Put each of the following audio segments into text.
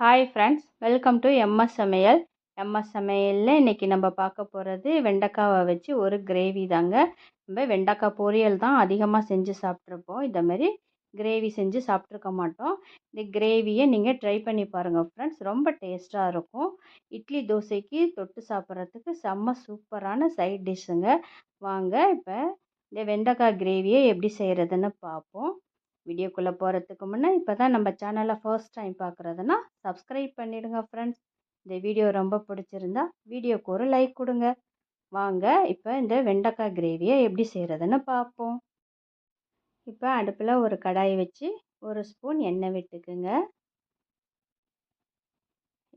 Hi friends welcome to MS Samayal MS சமையலில் இன்றைக்கி நம்ம பார்க்க போகிறது வெண்டைக்காவை வச்சு ஒரு கிரேவி தாங்க. நம்ம வெண்டைக்காய் பொரியல் தான் அதிகமாக செஞ்சு சாப்பிட்ருப்போம் இந்த மாதிரி கிரேவி செஞ்சு சாப்பிட்ருக்க மாட்டோம். இந்த கிரேவியை நீங்கள் ட்ரை பண்ணி பாருங்கள் ஃப்ரெண்ட்ஸ் ரொம்ப டேஸ்ட்டாக இருக்கும். இட்லி தோசைக்கு தொட்டு சாப்பிட்றதுக்கு செம்ம சூப்பரான சைட் டிஷ்ஷுங்க வாங்க இப்போ இந்த வெண்டைக்காய் கிரேவியை எப்படி செய்கிறதுன்னு பார்ப்போம். வீடியோக்குள்ளே போகிறதுக்கு முன்னே இப்போ தான் நம்ம சேனலை ஃபர்ஸ்ட் டைம் பார்க்குறதுனா சப்ஸ்கிரைப் பண்ணிவிடுங்க ஃப்ரெண்ட்ஸ் இந்த வீடியோ ரொம்ப பிடிச்சிருந்தா வீடியோக்கு ஒரு லைக் கொடுங்க. வாங்க இப்போ இந்த வெண்டைக்காய் கிரேவியை எப்படி செய்கிறதுன்னு பார்ப்போம். இப்போ அடுப்பில் ஒரு கடாய் வச்சு ஒரு ஸ்பூன் எண்ணெய் விட்டுக்குங்க.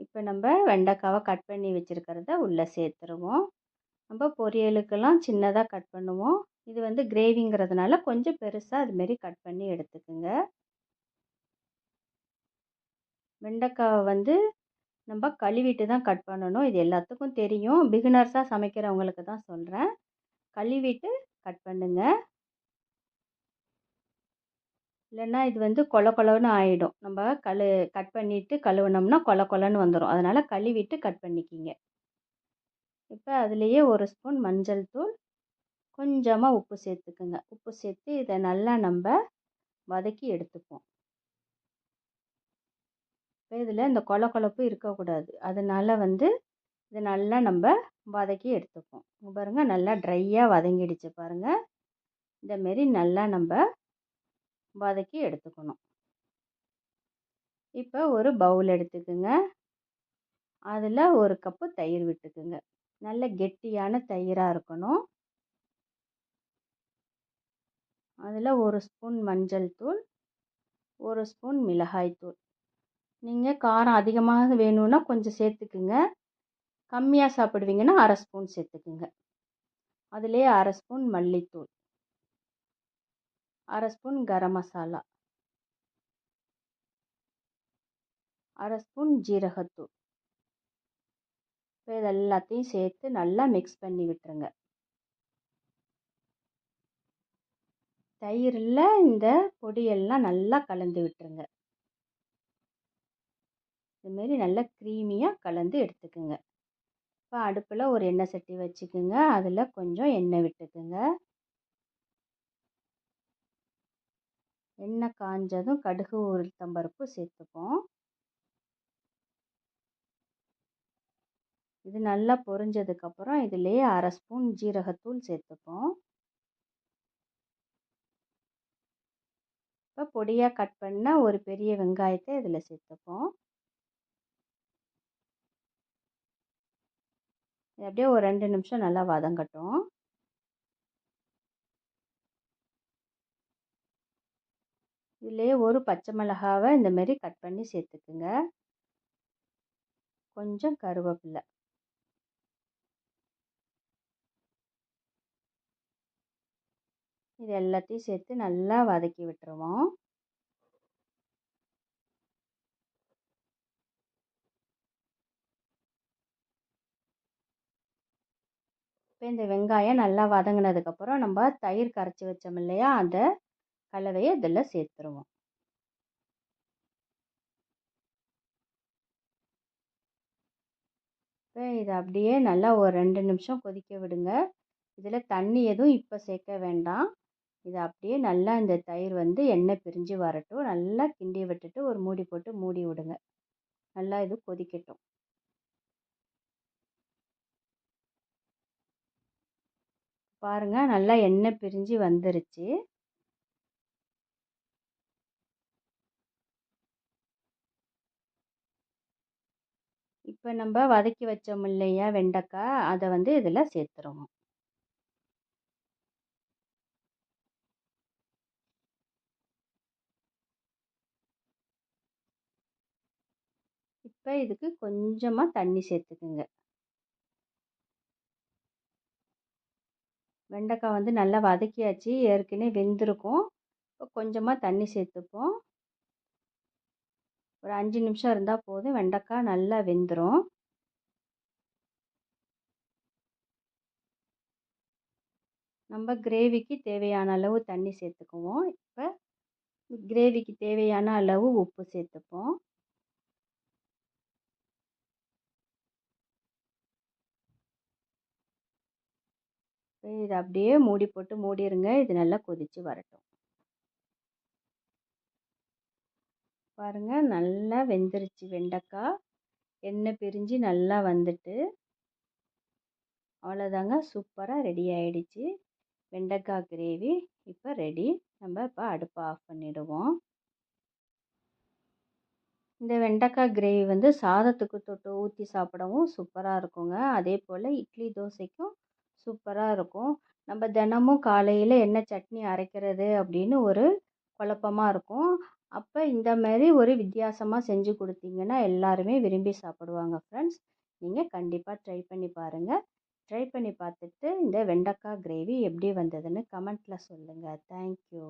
இப்போ நம்ம வெண்டைக்காவை கட் பண்ணி வச்சுருக்கிறத உள்ளே சேர்த்துருவோம். நம்ம பொரியலுக்கெல்லாம் சின்னதாக கட் பண்ணுவோம். இது வந்து கிரேவிங்கிறதுனால கொஞ்சம் பெருசாக அதுமாரி கட் பண்ணி எடுத்துக்கோங்க. வெண்டைக்காவை வந்து நம்ம கழுவிட்டு தான் கட் பண்ணணும். இது எல்லாத்துக்கும் தெரியும். பிகினர்ஸாக சமைக்கிறவங்களுக்கு தான் சொல்கிறேன் கழுவிட்டு கட் பண்ணுங்க. இல்லைன்னா இது வந்து கொல கொலன்னு ஆகிடும் நம்ம கழு கட் பண்ணிவிட்டு கழுவுனோம்னா கொல கொலன்னு வந்துடும் அதனால் கழுவிட்டு கட் பண்ணிக்கிங்க. இப்போ அதுலேயே ஒரு ஸ்பூன் மஞ்சள் தூள் கொஞ்சமாக உப்பு சேர்த்துக்குங்க. உப்பு சேர்த்து இதை நல்லா நம்ம வதக்கி எடுத்துப்போம். இப்போ இதில் இந்த கொல கொழப்பு இருக்கக்கூடாது. அதனால் வந்து இதை நல்லா நம்ம வதக்கி எடுத்துப்போம். பாருங்கள் நல்லா ட்ரையாக வதங்கிடுச்சு பாருங்கள் இந்தமாரி நல்லா நம்ம வதக்கி எடுத்துக்கணும். இப்போ ஒரு பவுல் எடுத்துக்குங்க. அதில் ஒரு கப்பு தயிர் விட்டுக்குங்க. நல்ல கெட்டியான தயிராக இருக்கணும். அதில் ஒரு ஸ்பூன் மஞ்சள் தூள் ஒரு ஸ்பூன் மிளகாய் தூள். நீங்கள் காரம் அதிகமாக வேணும்னா கொஞ்சம் சேர்த்துக்குங்க. கம்மியாக சாப்பிடுவீங்கன்னா அரை ஸ்பூன் சேர்த்துக்குங்க. அதிலே அரை ஸ்பூன் மல்லித்தூள். அரை ஸ்பூன் கரம் மசாலா. அரை ஸ்பூன் ஜீரகத்தூள். இப்போ இது எல்லாத்தையும் சேர்த்து நல்லா மிக்ஸ் பண்ணி விட்டுருங்க. தயிரில் இந்த பொடியெல்லாம் நல்லா கலந்து விட்டுருங்க. இதுமாரி நல்லா க்ரீமியாக கலந்து எடுத்துக்குங்க. இப்போ அடுப்பில் ஒரு எண்ணெய் சட்டி வச்சுக்கோங்க. அதில் கொஞ்சம் எண்ணெய் விட்டுக்குங்க. எண்ணெய் காஞ்சதும் கடுகு உளுத்தம்பருப்பு சேர்த்துப்போம். இது நல்லா பொரிஞ்சதுக்கப்புறம் இதுலேயே அரை ஸ்பூன் ஜீரகத்தூள் சேர்த்துப்போம். இப்போ பொடியாக கட் பண்ண ஒரு பெரிய வெங்காயத்தை இதில் சேர்த்துப்போம். அப்படியே ஒரு ரெண்டு நிமிஷம் நல்லா வதங்கட்டும். இதுலேயே ஒரு பச்சை மிளகாவை இந்தமாரி கட் பண்ணி சேர்த்துக்குங்க. கொஞ்சம் கருவேப்பில்லை. இது எல்லாத்தையும் சேர்த்து நல்லா வதக்கி விட்டுருவோம். இப்போ இந்த வெங்காயம் நல்லா வதங்கினதுக்கப்புறம் நம்ம தயிர் கரைச்சி வச்சோம் இல்லையா அந்த கலவையை இதில் சேர்த்துருவோம். இப்போ இதை அப்படியே நல்லா ஒரு ரெண்டு நிமிஷம் கொதிக்க விடுங்க. இதில் தண்ணி எதுவும் இப்போ சேர்க்க வேண்டாம். இதை அப்படியே நல்லா இந்த தயிர் வந்து எண்ணெய் பிரிஞ்சு வரட்டும். நல்லா கிண்டி விட்டுட்டு ஒரு மூடி போட்டு மூடி விடுங்க. நல்லா இது கொதிக்கட்டும். பாருங்கள் நல்லா எண்ணெய் பிரிஞ்சு வந்துருச்சு. இப்போ நம்ம வதக்கி வச்சோம் இல்லையா வெண்டைக்காய் அதை வந்து இதில் சேர்த்துருவோம். இப்போ இதுக்கு கொஞ்சமாக தண்ணி சேர்த்துக்குங்க. வெண்டைக்காய் வந்து நல்லா வதக்கியாச்சு. ஏற்கனவே வெந்திருக்கும். இப்போ கொஞ்சமாக தண்ணி சேர்த்துப்போம். ஒரு அஞ்சு நிமிஷம் இருந்தால் போதும். வெண்டைக்காய் நல்லா வெந்துடும் நம்ம கிரேவிக்கு தேவையான அளவு தண்ணி சேர்த்துக்குவோம். இப்போ கிரேவிக்கு தேவையான அளவு உப்பு சேர்த்துப்போம். இதை அப்படியே மூடி போட்டு மூடிடுங்க இது நல்லா கொதித்து வரட்டும். பாருங்கள் நல்லா வெந்துருச்சு வெண்டைக்காய். எண்ணெய் பிரிஞ்சு நல்லா வந்துட்டு அவ்வளோதாங்க சூப்பராக ரெடி ஆகிடுச்சு வெண்டைக்காய் கிரேவி இப்போ ரெடி. நம்ம இப்போ அடுப்பை ஆஃப் பண்ணிவிடுவோம் இந்த வெண்டைக்காய் கிரேவி வந்து சாதத்துக்கு தொட்டு ஊற்றி சாப்பிடவும் சூப்பராக இருக்குங்க. அதே போல் இட்லி தோசைக்கும் சூப்பராக இருக்கும். நம்ம தினமும் காலையில் என்ன சட்னி அரைக்கிறது அப்படின்னு ஒரு குழப்பமாக இருக்கும். அப்போ இந்த மாதிரி ஒரு வித்தியாசமாக செஞ்சு கொடுத்தீங்கன்னா எல்லாருமே விரும்பி சாப்பிடுவாங்க ஃப்ரெண்ட்ஸ் நீங்கள் கண்டிப்பாக ட்ரை பண்ணி பாருங்கள் ட்ரை பண்ணி பார்த்துட்டு இந்த வெண்டைக்காய் கிரேவி எப்படி வந்ததுன்னு கமெண்ட்டில் சொல்லுங்கள் தேங்க்யூ